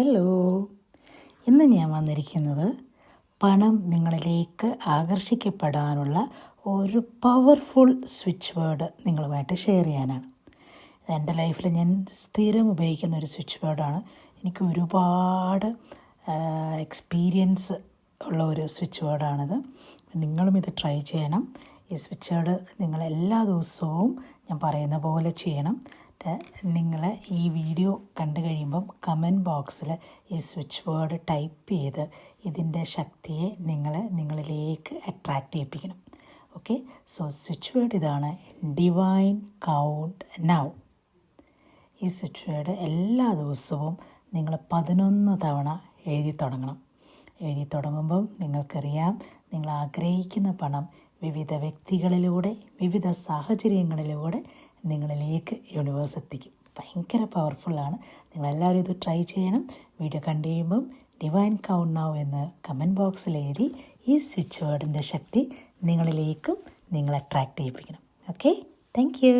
Hello ഇന്ന് ഞാൻ വന്നിരിക്കുന്നത് പണം നിങ്ങളിലേക്ക് ആകർഷിക്കപ്പെടാനുള്ള ഒരു പവർഫുൾ സ്വിച്ച് വേർഡ് നിങ്ങളുമായിട്ട് ഷെയർ ചെയ്യാനാണ്. എന്റെ ലൈഫിൽ ഞാൻ സ്ഥിരം ഉപയോഗിക്കുന്ന ഒരു സ്വിച്ച് വേർഡാണ് എനിക്ക് ഒരുപാട് എക്സ്പീരിയൻസ് ഉള്ള ഒരു സ്വിച്ച് വേർഡാണിത് നിങ്ങളും ഇത് ട്രൈ ചെയ്യണം. ഈ സ്വിച്ച് വേർഡ് നിങ്ങൾ എല്ലാ ദിവസവും ഞാൻ പറയുന്ന പോലെ ചെയ്യണം. നിങ്ങൾ ഈ വീഡിയോ കണ്ടു കഴിയുമ്പം കമന്റ് ബോക്സിൽ ഈ സ്വിച്ച് വേർഡ് ടൈപ്പ് ചെയ്ത് ഇതിന്റെ ശക്തിയെ നിങ്ങൾ നിങ്ങളിലേക്ക് അട്രാക്റ്റ് ചെയ്യിപ്പിക്കണം. ഓക്കെ സോ സ്വിച്ച് വേർഡ് ഇതാണ് ഡിവൈൻ കൗണ്ട് നൗ ഈ സ്വിച്ച് വേർഡ് എല്ലാ ദിവസവും നിങ്ങൾ പതിനൊന്ന് തവണ എഴുതി തുടങ്ങണം. എഴുതി തുടങ്ങുമ്പം നിങ്ങൾക്കറിയാം നിങ്ങൾ ആഗ്രഹിക്കുന്ന പണം വിവിധ വ്യക്തികളിലൂടെ വിവിധ സാഹചര്യങ്ങളിലൂടെ നിങ്ങളിലേക്ക് യൂണിവേഴ്സ് എത്തിക്കും. ഭയങ്കര പവർഫുള്ളാണ് നിങ്ങളെല്ലാവരും ഇത് ട്രൈ ചെയ്യണം. വീഡിയോ കണ്ടു കഴിയുമ്പം ഡിവൈൻ കൗണ്ട് നൗ എന്ന് കമന്റ് ബോക്സിൽ എഴുതി ഈ സ്വിച്ച് വേർഡിന്റെ ശക്തി നിങ്ങളിലേക്കും നിങ്ങളെ അട്രാക്റ്റ് ചെയ്യിപ്പിക്കണം. Okay thank you